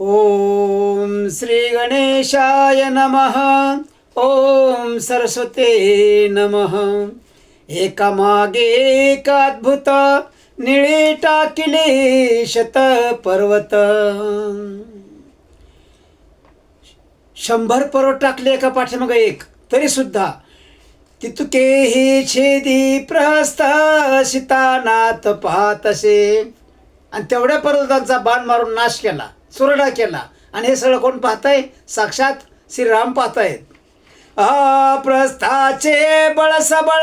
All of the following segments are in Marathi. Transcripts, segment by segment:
ओम श्री गणेशाय नमः। ओम सरस्वते नमः। एकामागे एक अद्भुत निळे टाकिले शत पर्वत। शंभर पर्वत टाकले एका पाठीमाग एक तरी सुद्धा तितुके हे छेदी प्रहस्त सीतानाथ पाहत असे. आणि तेवढ्या पर्वतांचा बाण मारून नाश केला. सुरडा केला. आणि हे सगळं कोण पाहताय? साक्षात श्रीराम पाहतायत आ प्रस्थाचे बळ सबळ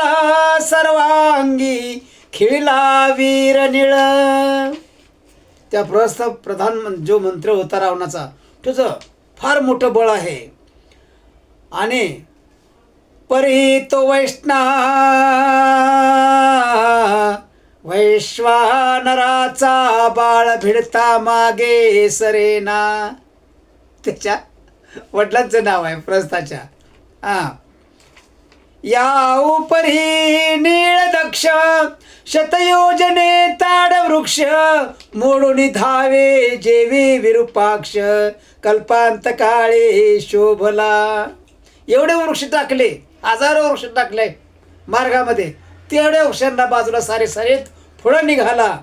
सर्वांगी खिळला वीर निळ. त्या प्रस्थ प्रधान जो मंत्री होता रावणाचा तुझं फार मोठं बळ आहे. आणि परी तो वैष्णा वैश्वानराचा बाळ भिडता मागे सरेना. त्याच्या वडिलांचं नाव आहे प्रस्थाच्या हां. या उपरी नीळ दक्ष शतयोजने ताड वृक्ष मोडून धावे जेवी विरूपाक्ष कल्पांत काळे शोभला. एवढे वृक्ष टाकले हजारो वृक्ष टाकले मार्गामध्ये. तेवढ्या वृक्षांना बाजूला सारे सारेत पुढं निघाला.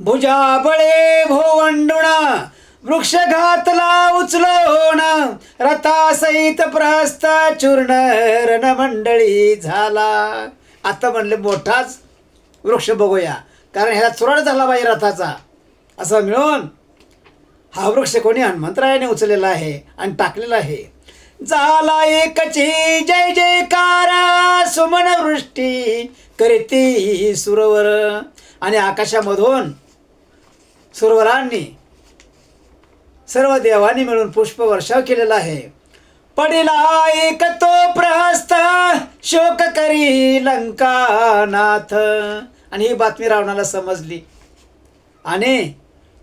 भुजाबळे भोवंडुणा वृक्ष घातला उचलवण रथासहित प्रस्ता चूर्ण रणमंडळी झाला. आता म्हणले मोठाच वृक्ष बघूया कारण ह्याला चुराड झाला पाहिजे रथाचा. असं मिळून हा वृक्ष कोणी हनुमंतरायाने उचललेला आहे आणि टाकलेला आहे. झाला एकची. जय जयकार. सुमन वृष्टी करीती सुरवर. आणि आकाशामधून सुरवरांनी सर्व देवांनी मिळून पुष्पवर्षाव केलेला आहे. पडिला एक तो प्रहस्त शोक करी लंकानाथ. आणि ही बातमी रावणाला समजली. आणि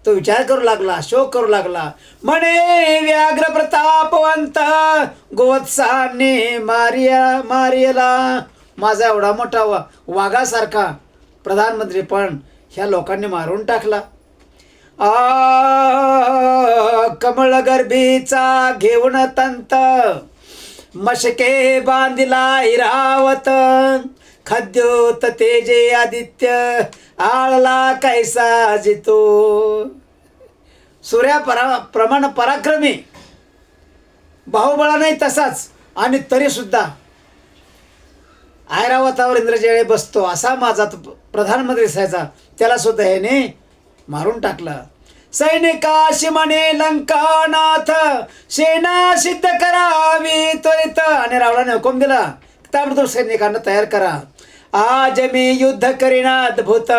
तो विचार करू लागला शोक करू लागला. म्हणे व्याघ्र प्रतापवंत गोवत्साने मारिया मारियला. माझा एवढा मोठा वा वाघासारखा प्रधानमंत्री पण ह्या लोकांनी मारून टाकला. आ कमळ गर्भीचा घेऊन तंत मशके बांधिला इरावत. खद्योत तेजे आदित्य आळला कैसा जितो. सूर्या परा प्रमाण पराक्रमी. बाहुबळा नाही तसाच आणि तरीसुद्धा. ऐरावतावर इंद्रजळे बसतो असा माझा प्रधानमंत्री असायचा. त्याला सुद्धा ह्याने मारून टाकलं. सैनिकाशी म्हणे लंकानाथ सेना सिद्ध करावी त्वरित. आणि रावणाने हुकूम दिला. ताबडतोब सैनिकांना तयार करा. आज मी युद्ध करीन अद्भुत.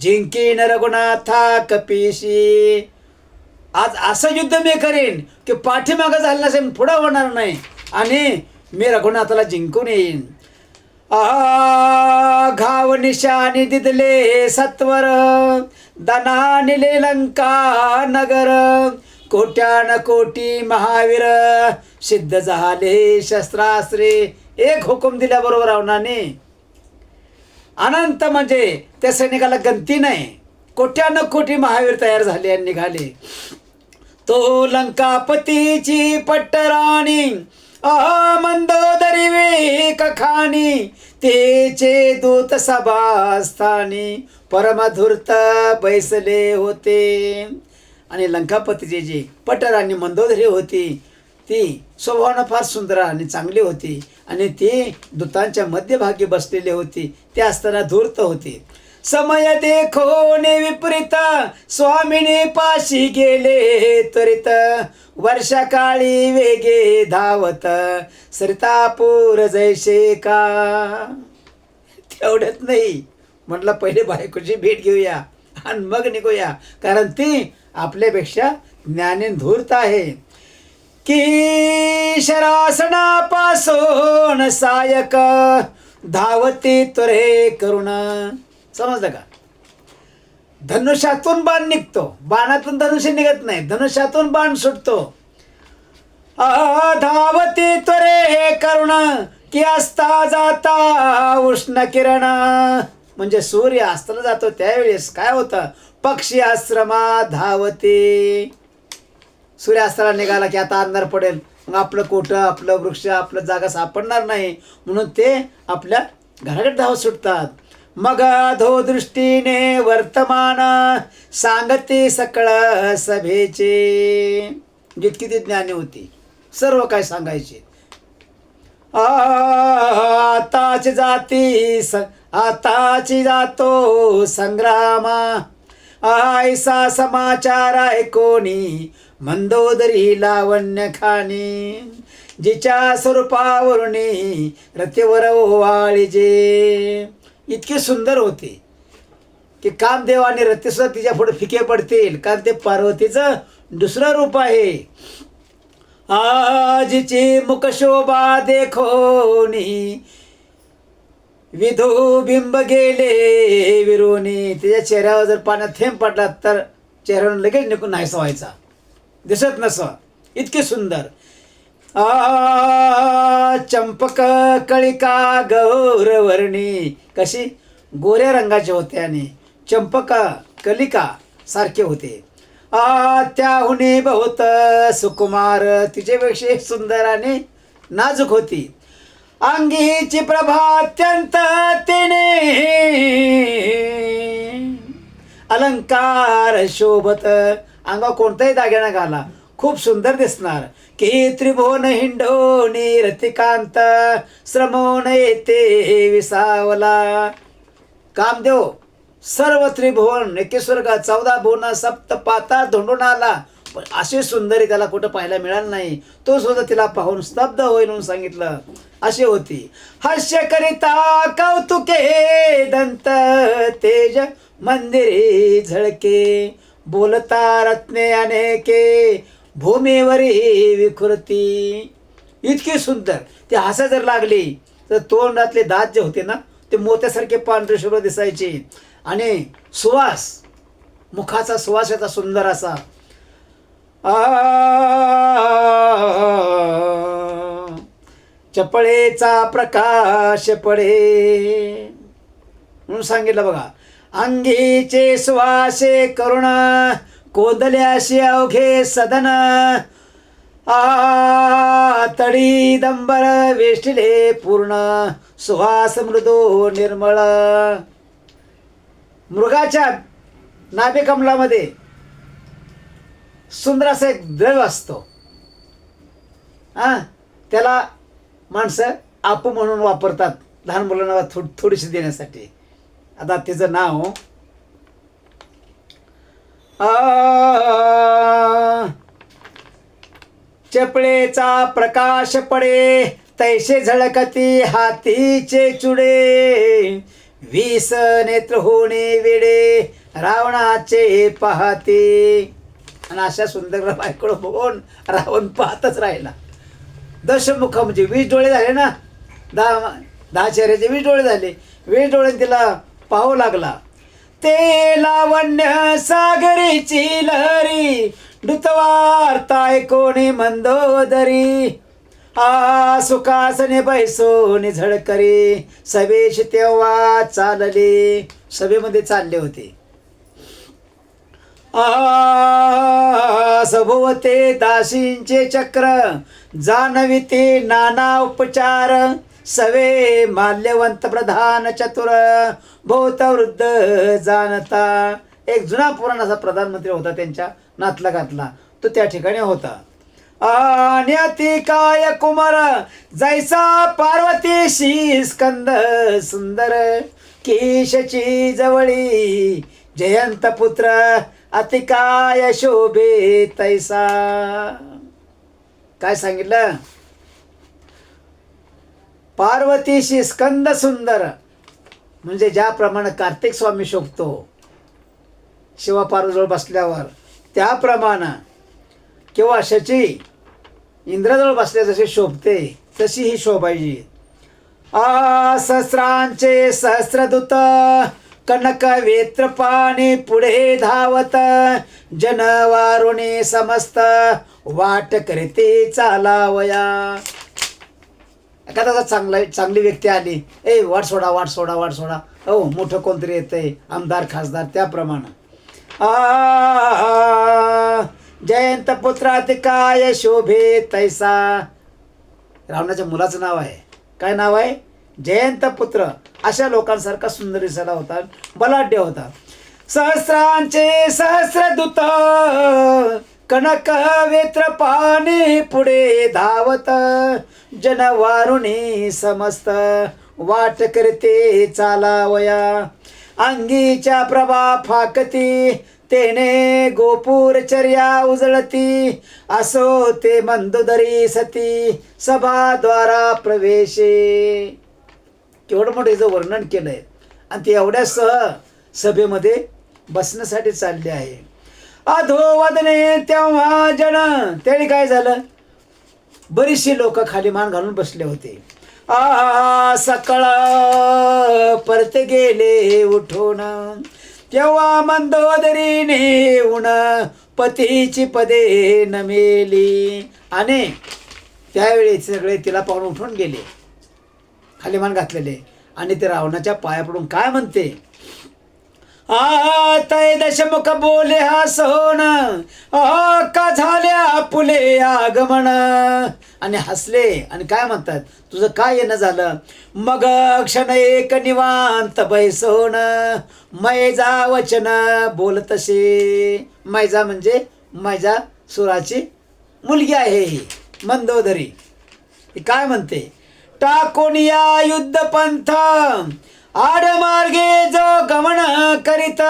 जिंकीन रघुनाथा कपिशी. आज असं युद्ध मी करीन की पाठीमागं झालं नसेल पुढं होणार नाही. आणि मी रघुनाथाला जिंकून येईन. आ घाव निशानी दिदले सत्वर. दना निले लंका नगर. कोट्यान कोटी महावीर. सिद्ध झाले शस्त्रास्त्रे. एक हुकूम दिल्याबरोबर रावणाने अनंत म्हणजे त्या सैनिकाला गंती नाही. कोट्यानं कोटी महावीर तयार झाले आणि निघाले. तो लंकापतीची पट्टराणी अहा मंदोदरी वेक खाणी तेचे दूत सभास्थानी परमधूर्त बैसले होते. आणि लंकापतीचे जी पटराणी मंदोदरी होती ती स्वभावानं फार सुंदर आणि चांगली होती आणि ती दूतांच्या मध्यभागी बसलेली होती. ते असताना धूर्त होती. समय देखोने विपरीत स्वामिनी पाशी गेले त्वरित. वर्षाकाळी वेगे धावत सरितापूर जैसे का? तेवढ्यात नाही. म्हटलं पहिले बायकोची भेट घेऊया आणि मग निघूया. कारण ती आपल्यापेक्षा ज्ञानी धूर्त आहे. की शरासनापासून सायक धावती त्वरे करुण. समजलं का? धनुष्यातून बाण निघतो. बाणातून धनुष्य निघत नाही. धनुष्यातून बाण सुटतो. आ, धावती त्वरे करुण की असता जाता उष्ण किरण. म्हणजे सूर्य अस्ताला जातो त्यावेळेस काय होतं? पक्षी आश्रमा धावते. सूर्यास्ताला निघाला की आता अंधार पडेल. मग आपलं कोटं आपलं वृक्ष आपलं जागा सापडणार नाही. म्हणून ते आपल्या घराकडे धाव सुटतात. मग अधो दृष्टीने वर्तमान सांगते सकळ सभेचे. म्हणजे जितकी ती ज्ञानी होती. सर्व काय सांगायचे. आताची जाती स आताची जातो संग्रामा. आयसा समाचार आहे कोणी मंदोदरी लावण्यखानी जिच्या स्वरूपावरुणी रतीवर ओवाळीजे इतके सुंदर होते. की कामदेव आणि रतीसुद्धा तिच्या पुढे फिके पडतील कारण ते पार्वतीचं दुसरं रूप आहे. आजची मुखशोभा देखोनी विधू बिंब गेले विरोनी. तिच्या चेहऱ्यावर जर पाण्यात थेंब पडला तर चेहऱ्यावर लगेच निघून नाहीसा व्हायचा. दिसत नसं. इतके सुंदर. आ चंपक कळिका गौरवर्णी कशी? गोऱ्या रंगाचे होते आणि चंपक कलिका सारखे होते. आ त्याहुनी बहुत सुकुमार. तिच्यापेक्षा एक सुंदर आणि नाजूक होती. अंगीची प्रभा अत्यंत तिने. अलंकार शोभत अंगा कोणताही दागिना घाला. खूप सुंदर दिसणार. की त्रिभुवन हिंडोनी रतिकांत श्रमोन येते विसावला. कामदेव सर्व त्रिभुवन एकेश्वर चौदा भुवन सप्त पाता धुंडून आला. पण अशी सुंदरी त्याला कुठं पाहायला मिळालं नाही. तो सुद्धा तिला पाहून स्तब्ध होईल म्हणून सांगितलं. अशी होती. हास्य करिता कौतुके दंत तेज मंदिरे झळके. बोलता रत्ने अनेके भूमीवरी विखुरती. इतकी सुंदर. ती हसा जर लागली तर तोंडातले दात जे होते ना ते मोत्यासारखे पांढरे शुभ्र दिसायचे. आणि सुवास मुखाचा सुवास याचा सुंदर असा. चपळेचा प्रकाश पडे. म्हणून सांगितलं बघा अंगीचे सुवासे करुण कोदल्याशी अवघे सदन. आ तडी दंबर वेष्टिले पूर्ण सुहास मृदू निर्मळ. मृगाच्या नाभिकमलामध्ये सुंदर असा एक द्रव्य असतो. हां त्याला माणसं आपू म्हणून वापरतात लहान मुलांना थो थोडीशी देण्यासाठी. आता तिचं नाव आ, चपळेचा प्रकाश पडे तैसे झळकती हातीचे चुडे. वीस नेत्र होणे वेडे रावणाचे पाहते. आणि अशा सुंदर बायकडं बघून रावण पाहतच राहिला. दशमुख म्हणजे वीस डोळे झाले ना? दहा दहा चेहऱ्याचे वीस डोळे झाले. वीस डोळे तिला पाहू लागला. ते लावण्य सागरीची लहरी डुतवार्ताय कोणी मंदोदरी. आ सुखासने बैसोनी झडकरी सभेश तेव्हा चालले. सभेमध्ये चालले होते. आ सभोवते दासींचे चक्र जाणविते नाना उपचार. सवे माल्यवंत प्रधान चतुर बहुत वृद्ध जाणता एक जुना पुराण असा प्रधानमंत्री होता त्यांच्या नातलगातला तो त्या ठिकाणी होता. आणि काय कुमार जैसा पार्वतीशी स्कंद सुंदर केशची जवळी जयंत पुत्र अतिकाय शोभे तैसा. काय सांगितलं? पार्वतीशी स्कंद सुंदर. म्हणजे ज्याप्रमाणे कार्तिक स्वामी शोभतो शिवा पार्वजवळ बसल्यावर त्याप्रमाणे किंवा शची इंद्राजवळ बसल्या जशी शोभते तशी ही शोभायची. आ सहस्रांचे सहस्रदूत कनक वेत्रपाणी पुढे धावत जनवारुणी समस्त वाट करते चालावया. एखादा चांगला चांगली व्यक्ती आली. ए वाट सोडा वाट सोडा वाट सोडा. हो मोठं कोणतरी येतंय आमदार खासदार त्याप्रमाणे. आ जयंत पुत्रात काय शोभे तैसा? रावणाच्या मुलाचं नाव आहे. काय नाव आहे? जयंत पुत्र. अशा लोकांसारखा सुंदर दिसायला होता बलाढ्य होता. सहस्रांचे सहस्रदूत कनक वेत्र पाणी पुढे धावत जनवारुणी समस्त वाट करते चालावया अंगीच्या प्रभा फाकती तेने गोपूरचर्या उजळती असो ते मंदोदरी सती सभाद्वारा प्रवेशे केवढं मोठं हिचं वर्णन केलं आहे आणि ते एवढ्यासह सभेमध्ये बसण्यासाठी चालले आहे अधोवदने तेव्हा जन. त्यावेळी काय झालं? बरीचशी लोक खाली मान घालून बसले होते. आ सकाळ परत गेले उठून. तेव्हा मंदोदरीने उण पतीची पदे नमेली. आणि त्यावेळी सगळे तिला पाहून उठून गेले. खाली मान घातलेले. आणि ते रावणाच्या पाया पडून काय म्हणते? आ तय दशमुख बोले हा सोन अहो का झाल्या फुले आगमन? आणि हसले आणि काय म्हणतात? तुझं काय येणं झालं? मग क्षण एक निवांत बैसोन मैजा वचन बोलतसे मैजा म्हणजे मैजा सुराची मुलगी आहे ही मंदोदरी. काय म्हणते? टाकोनिया युद्ध पंथ आडमार्गे जो गमन करीत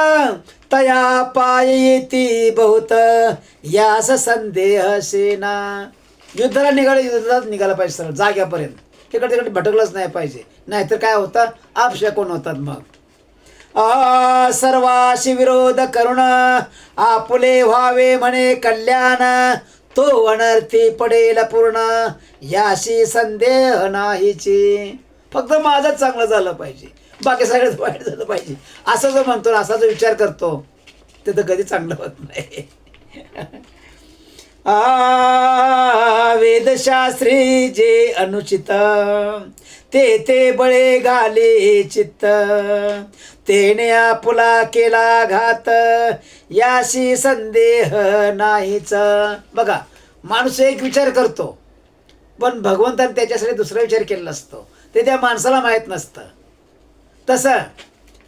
तया पाय येती बहुत. यास संदेह सेना. युद्धाला निघाला युद्धात निघाला पाहिजे सरळ जाग्यापर्यंत. तिकडे तिकडे भटकलंच नाही पाहिजे. नाहीतर काय होतं? आपशकून होतात मग? आ सर्वाशी विरोध करुण आपुले व्हावे म्हणे कल्याण. तो अनर्थी पडेल पूर्ण याशी संदेह नाहीची. फक्त माझं चांगलं झालं पाहिजे. बाकी सगळंच वाईट झालं पाहिजे. असं जो म्हणतो ना असा जो विचार करतो ते तर कधी चांगलं होत नाही. आ वेदशास्त्री जे अनुचित ते ते बळे घाले चित्त. तेने आपुला केला घात याशी संदेह नाहीच. बघा माणूस एक विचार करतो पण भगवंताने त्याच्यासाठी दुसरा विचार केलेला असतो. ते त्या माणसाला माहीत नसतं. तसं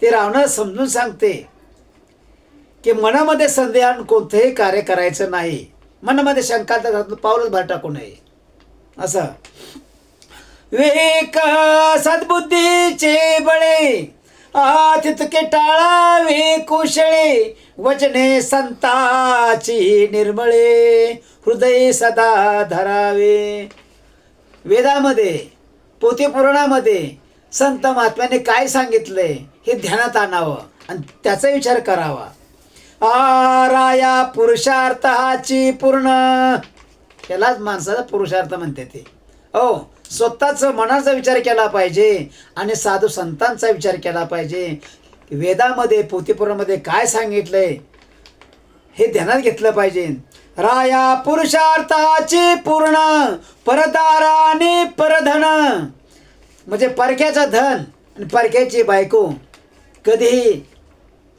ते रावणं समजून सांगते की मनामध्ये संदेहान कोणतंही कार्य करायचं नाही. मनामध्ये शंका तर पाऊलच भर टाकू नये. असं. विवेक सद्बुद्धीचे बळे आ तितके टाळावे कुशळे वचने संताची निर्मळे हृदय सदा धरावे. वेदामध्ये पोथीपुराणामध्ये संत महात्म्याने काय सांगितलंय हे ध्यानात आणावं आणि त्याचा विचार करावा. आ राया पुरुषार्थाची पूर्ण. त्यालाच माणसाचा पुरुषार्थ म्हणते ते. हो स्वतःचं मनाचा विचार केला पाहिजे आणि साधू संतांचा विचार केला पाहिजे. वेदामध्ये पोतीपुरामध्ये काय सांगितलंय? हे ध्यानात घेतलं पाहिजे. राया पुरुषार्थाची पूर्ण परदाराने परधन. म्हणजे परक्याचं धन आणि परक्याची बायको कधीही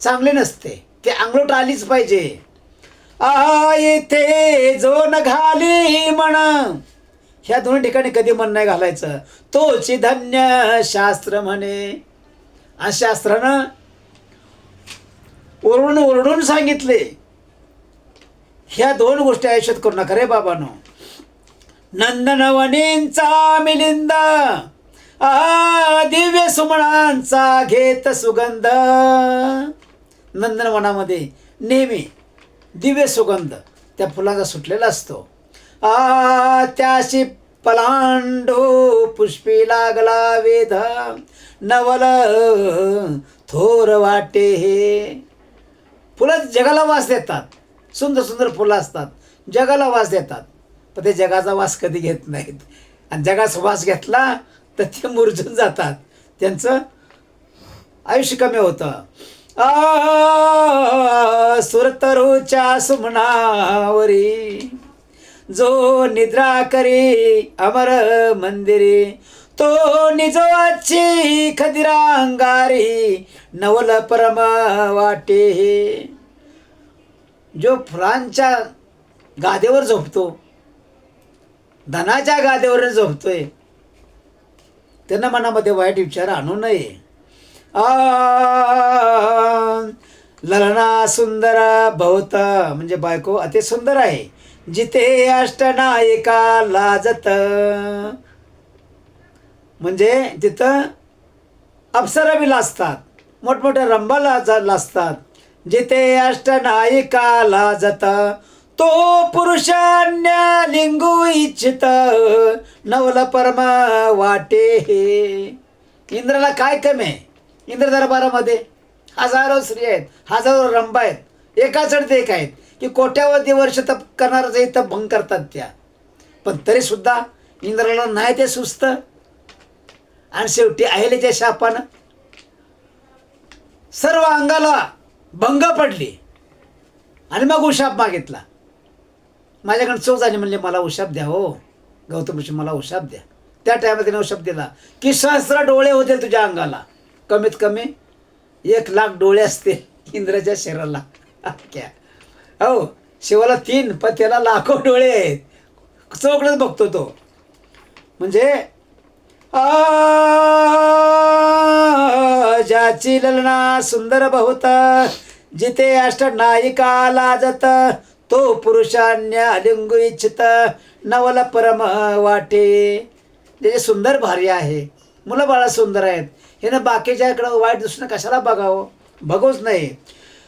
चांगली नसते. ते अंगलोट आलीच पाहिजे. आ येथे जो न घाली म्हण. ह्या दोन ठिकाणी कधी मन नाही घालायचं. तोची धन्य शास्त्र म्हणे. आणि शास्त्रानं ओरडून ओरडून सांगितले. ह्या दोन गोष्टी आयुष्यात करू नका रे बाबानो. नंदनवनींचा मिलिंद. आ दिव्य सुमणांचा घेत सुगंध. नंदनवनामध्ये नेहमी दिव्य सुगंध त्या फुलांचा सुटलेला असतो. आ त्याशी पलांडो पुष्पी लागला वेध. नवल थोर वाटे हे. फुलं जगाला वास देतात. सुंदर सुंदर फुलं असतात. जगाला वास देतात. पण ते जगाचा वास कधी घेत नाहीत. आणि जगाचा वास घेतला तर ते मुरजून जातात. त्यांचं आयुष्य कमी होतं. आ सुरतरूच्या सुमनावरी जो निद्रा करी अमर मंदिरे तो निजो खदिरा अंगारी नवल परम वाटे. जो फुलांच्या गादेवर झोपतो धनाच्या गादेवर झोपतोय त्यांना मनामध्ये वाईट विचार आणू नये. आ ललना सुंदर बहुत म्हणजे बायको अति सुंदर आहे. जिथे अष्टनायिका लाजत. म्हणजे तिथं अप्सरा बी लाजतात. मोठमोठ्या रंबा लाज लाजतात. जिथे अष्टनायिका लाजत तो पुरुषान्य लिंगू इच्छित नवल परमा वाटे. इंद्राला काय कमी आहे? इंद्र दरबारामध्ये हजारो स्त्री आहेत हजारो रंबा आहेत. एकाचडते एक आहेत की कोट्यावधी वर्ष तप करणारच तप भंग करतात त्या. पण तरीसुद्धा इंद्राला नाही ते सुस्त. आणि शेवटी अहिलेच्या शापानं. सर्व अंगाला भंग पडली. आणि मग उशाप मागितला. माझ्याकडे चोख झाली म्हणले मला उशाप द्या हो. गौतम ऋषी मला उशाप द्या. त्या टायमात तिने उशाप दिला. की सहस्र डोळे होते तुझ्या अंगाला. कमीत कमी एक लाख डोळे असते इंद्राच्या शरीराला. क्या हो शिवाला तीन पण त्याला लाखो डोळे आहेत. चौकडच बघतो तो. म्हणजे ज्याची ललना सुंदर बहुत जिथे अष्ट नायिका लाजत तो पुरुषान्य अलिंगू इच्छित नवल परम वाटे. त्याचे सुंदर भार्य आहे मुलं बाळा सुंदर आहेत हे ना बाकीच्याकडं वाईट दृष्टीनं कशाला बघावं? बघूच नाही.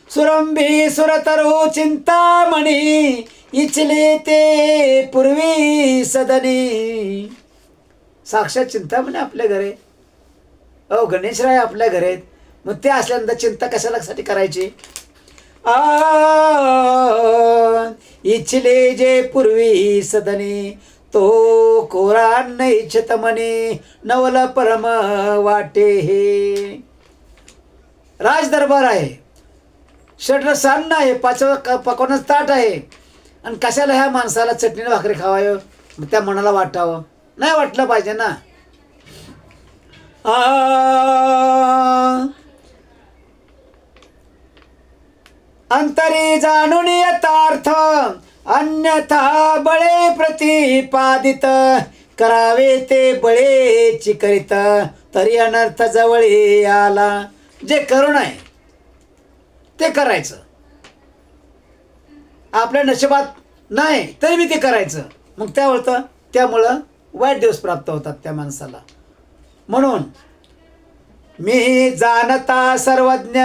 सुरंभी सुरतरू चिंतामणी इचले ते पूर्वी सदनी. साक्षात चिंतामणी आपल्या घरे. अहो गणेशराय आपल्या घरे मग ते असल्यानंतर चिंता कशासाठी करायची? आ इच्छले जे पूर्वी सदने तो कोरा इच्छत मने नवल परम वाटे हे. राज दरबार आहे. षड्र सान्न आहे पाचवं पकवणं ताट आहे. आणि कशाला ह्या माणसाला चटणीने भाकरी खावावं त्या मनाला वाटावं. नाही वाटलं पाहिजे ना. आ अंतरी जाणून यथार्थ अन्यथा बळे प्रतिपादित करावे ते बळे चिकरित तरी अनर्थ जवळी आला जे करुण आहे ते करायचं. आपल्या नशिबात नाही तरी मी ते करायचं. मग त्या होतं त्यामुळं वाईट दिवस प्राप्त होतात त्या माणसाला. म्हणून मी जाणता सर्वज्ञ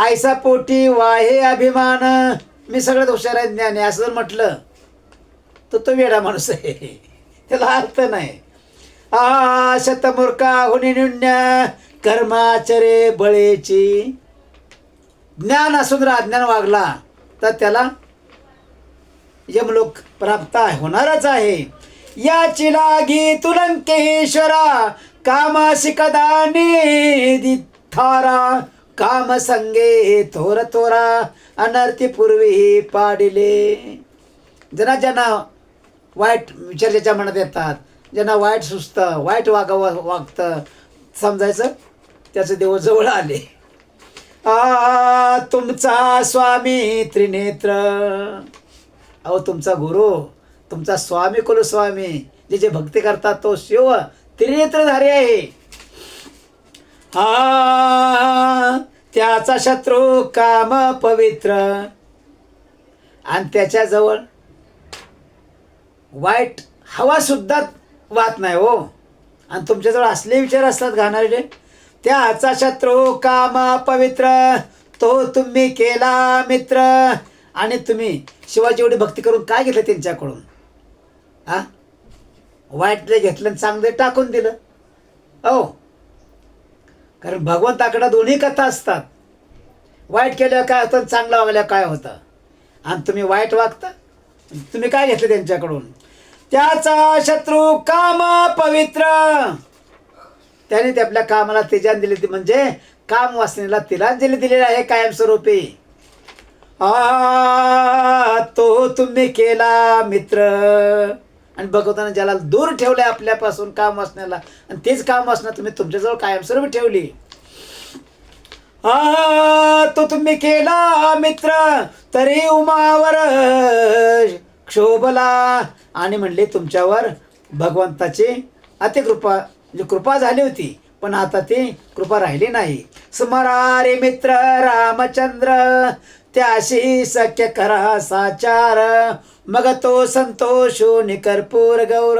आयसा पोटी वाहे अभिमान. मी सगळ्यात हुशार आहे ज्ञानी असं जर म्हटलं तर तो वेडा माणूस आहे. त्याला अर्थ नाही. आ शतमूर्खा हुनी कर्माचरे बळेची. ज्ञान असून जर अज्ञान वागला तर त्याला यमलोक प्राप्त होणारच आहे. याची लागी तुलंकेश्वरा कामाशी कदा थारा. काम संगे थोर थोरा अनर्थीपूर्वी पाडिले. ज्यांना ज्यांना वाईट विचार ज्याच्या मनात येतात ज्यांना वाईट सुचतं वाईट वागावं वागतं समजायचं? त्याचं देव जवळ आले. आ तुमचा स्वामी त्रिनेत्र. अहो तुमचा गुरु तुमचा स्वामी कुलस्वामी जे जे भक्ती करतात तो शिव त्रिनेत्रधारी आहे. हा त्याचा शत्रू काम पवित्र. आणि त्याच्याजवळ वाईट हवा सुद्धा वाहत नाही हो. आणि तुमच्याजवळ असले विचार असतात घाणारे त्याचा शत्रू काम पवित्र. तो तुम्ही केला मित्र. आणि तुम्ही शिवाजी एवढी भक्ती करून काय घेतलं त्यांच्याकडून? हा? वाईटले घेतलं आणि चांगलं टाकून दिलं. हो. कारण भगवंताकडं दोन्ही कथा असतात. वाईट केल्या काय होतं? चांगलं वागल्या काय होतं? आणि तुम्ही वाईट वागता? तुम्ही काय घेतलं त्यांच्याकडून? त्याचा शत्रू काम पवित्र. त्याने ते आपल्या कामाला तेजान दिले म्हणजे काम वासनेला तिलांजली दिलेली आहे कायमस्वरूपी. आ तो तुम्ही केला मित्र. आणि भगवंतानं ज्याला दूर ठेवलं आहे आपल्यापासून काम असण्याला आणि तेच काम असणं तुम्ही तुमच्याजवळ कायमस्वरूपी ठेवली. आ तो तुम्ही केला मित्र तरी उमावर क्षोभला. आणि म्हणले तुमच्यावर भगवंताची अतिकृपा म्हणजे कृपा झाली होती पण आता ती कृपा राहिली नाही. स्मरारे मित्र रामचंद्र त्याशी सख्य करा साचार. मग तो संतोषो कर्पूर गौर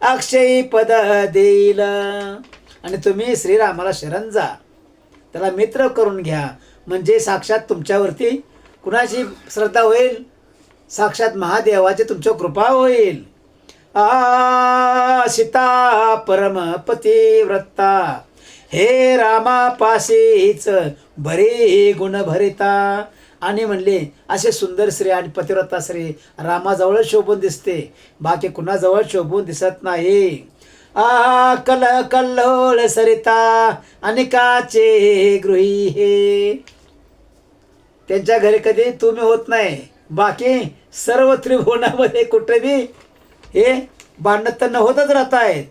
अक्षयी पद देईल. आणि तुम्ही श्रीरामाला शरण जा. त्याला मित्र करून घ्या. म्हणजे साक्षात तुमच्यावरती कुणाची श्रद्धा होईल? साक्षात महादेवाची तुमच्या कृपा होईल. आ सीता परम पतिव्रता हे रामा पासेच बरी गुण भरिता आणि म्हणले असे सुंदर स्त्री आणि पतिव्रता स्त्री रामाजवळ शोभून दिसते. बाकी कुणाजवळ शोभून दिसत नाही. आ कल कल्लोळ सरिता आणि गृही हे. त्यांच्या घरी कधी तुम्ही होत नाही. बाकी सर्व त्रिभुवनामध्ये कुठे बी हे भांडण तन्न होतच राहत आहेत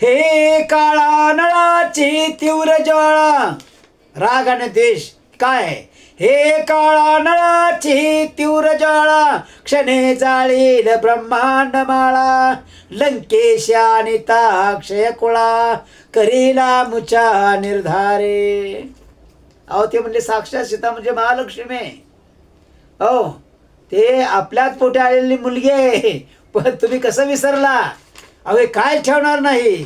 हे काळा नळाची तीव्र ज्वाळा राग आणि देश काय? आहे? हे काळा नळाची तीव्र ज्वाळा क्षणे जाळील ब्रह्मांड माळा. लंकेश आणि कुळा करीला मुचा निर्धारे. अहो ते म्हणजे साक्षात सीता म्हणजे महालक्ष्मी. आहे. हो ते आपल्याच पोटे आलेली मुलगी आहे. पण तुम्ही कसं विसरला? अहो काय ठेवणार नाही?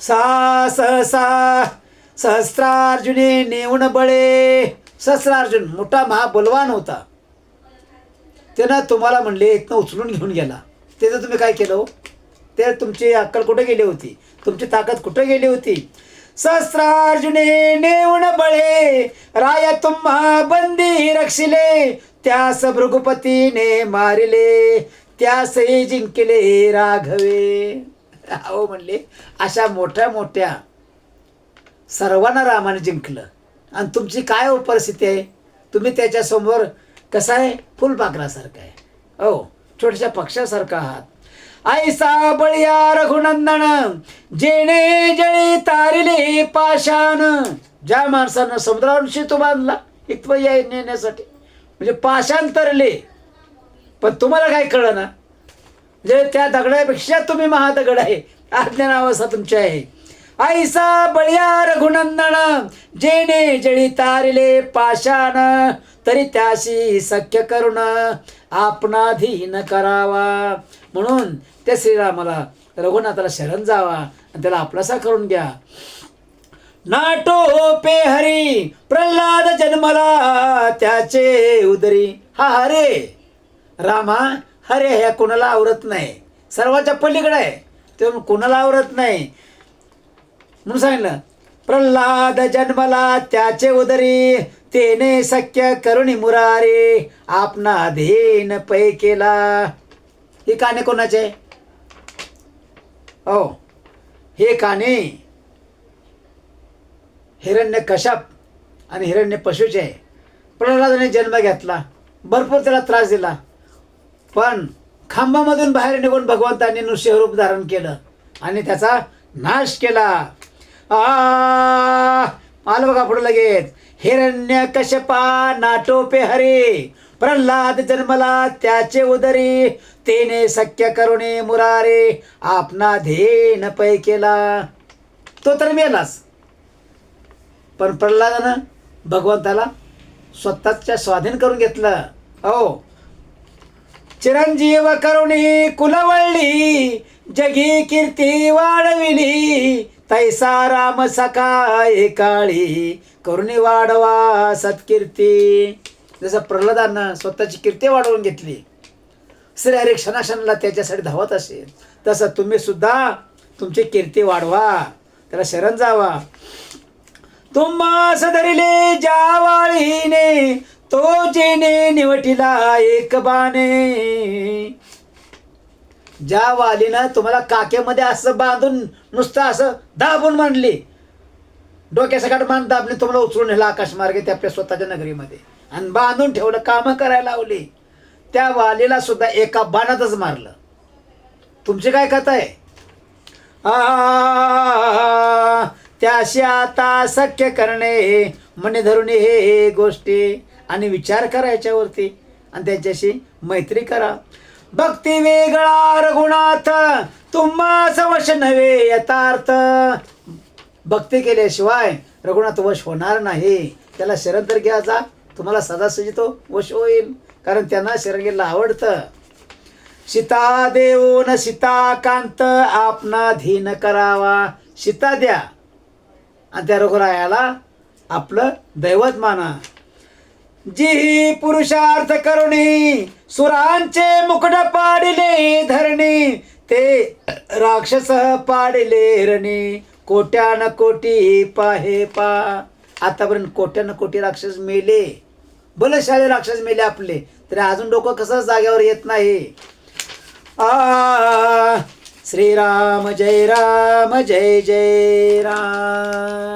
सा सहसा सहस्रार्जुने नेऊन बळे. सहस्रार्जुन मोठा महाबलवान होता. त्यानं तुम्हाला म्हणले इथनं उचलून घेऊन गेला. त्याचं तुम्ही काय केलं हो? ते तुमची अक्कल कुठे गेली होती? तुमची ताकद कुठे गेली होती? सहस्रार्जुने नेऊन बळे राया तुम्हा बंदी रक्षिले त्यास भृगुपतीने मारिले त्यासही जिंकले राघवे. अहो म्हणले अशा मोठ्या मोठ्या सर्वांना रामाने जिंकलं. आणि तुमची काय उपस्थिती परिस्थिती आहे? तुम्ही त्याच्यासमोर कसं आहे? फुलपाखरासारखं आहे. हो छोट्याशा पक्षासारखा आहात. आईसा बळिया रघुनंदन जेणे जळी तारिले पाषाण. ज्या माणसानं समुद्रावर शेतू बांधला इथव या नेण्यासाठी. म्हणजे पाषाण तरले. पण तुम्हाला काय कळलं ना? म्हणजे त्या दगडापेक्षा तुम्ही महादगड आहे. आज्ञानावस्था तुमची आहे ऐसा बळ्या रघुनंदन जेणे जळी तारिले पाषाण तरी त्याशी सख्य करुण आपणाधीन करावा. म्हणून त्या श्रीरामाला रघुनाथाला शरण जावा आणि त्याला आपलासा करून घ्या. नाटो पे हरी प्रल्हाद जन्मला त्याचे उदरी. हा हरे. रामा हरे ह्या कुणाला आवरत नाही? सर्वाच्या पलीकडे आहे. ते कुणाला आवरत नाही? म्हणून सांगितलं प्रल्हाद जन्मला त्याचे उदरी तेने सख्य करुणी मुरारे आपणा धेन पै केला. हे काने कोणाचे? हो हे काने हिरण्य कशाप आणि हिरण्य पशुचे. आहे प्रल्हादाने जन्म घेतला भरपूर त्याला त्रास दिला पण खांबामधून बाहेर निघून भगवंतांनी नृसिंहरूप धारण केलं आणि त्याचा नाश केला. आ आलं बघा पुढे लगेच. हिरण्य कशपा नाटोपे हरे. प्रल्हाद जन्मला त्याचे उदरी. तेने सख्य करुणे मुरारे आपणा धेन पै केला. तो तर मेलाच पण प्रल्हादानं भगवंताला स्वतःच्या स्वाधीन करून घेतलं. हो. चिरंजीव करुणी कुलवळली जगी कीर्ती वाढविली. तैसा राम सकाय काळी करुणी वाढवा सत्कीर्ती. जसं प्रल्हादानं स्वतःची कीर्ती वाढवून घेतली. श्री हरी क्षणाक्षणाला त्याच्यासाठी धावत असेल. तसं तुम्ही सुद्धा तुमची कीर्ती वाढवा. त्याला शरण जावा. तुम्हास धरिले जावाळीने तो जेने निवटिला एक बाणे. ज्या वालीनं तुम्हाला काकेमध्ये असं बांधून नुसतं असं दाबून मांडली डोक्यासकट मान दाबली तुम्हाला उचलून नेलं आकाशमार्गे ते आपल्या स्वतःच्या नगरीमध्ये. आणि बांधून ठेवलं कामं करायला लावली. त्या वालीला सुद्धा एका बाणातच मारलं. तुमची काय कथा आहे? त्याशी आता सख्य करणे म्हणे धरून हे हे गोष्टी. आणि विचार करा याच्यावरती. आणि त्यांच्याशी मैत्री करा. भक्ती वेगळा रघुनाथ. तुम्हा वश नव्हे यथार्थ. भक्ती केल्याशिवाय रघुनाथ वश होणार नाही. त्याला शरण तर घ्यायचा तुम्हाला सदासजी तो वश होईल. कारण त्यांना शरण घ्यायला आवडतं. सीता देऊन सीताकांत आपणा धीन करावा. सीता द्या. आणि त्या रघुरायाला आपलं दैवत माना. जी पुरुषार्थ करुणी सुरांचे मुकुट पाडिले धरणी ते राक्षस पाडिले रणी कोट्यान कोटी पाहे पा. आतापर्यंत कोट्यान कोटी राक्षस मेले. बलशाली राक्षस मेले आपले. तरी अजून डोकं कसं जाग्यावर येत नाही? आ श्रीराम जय राम जय जय राम.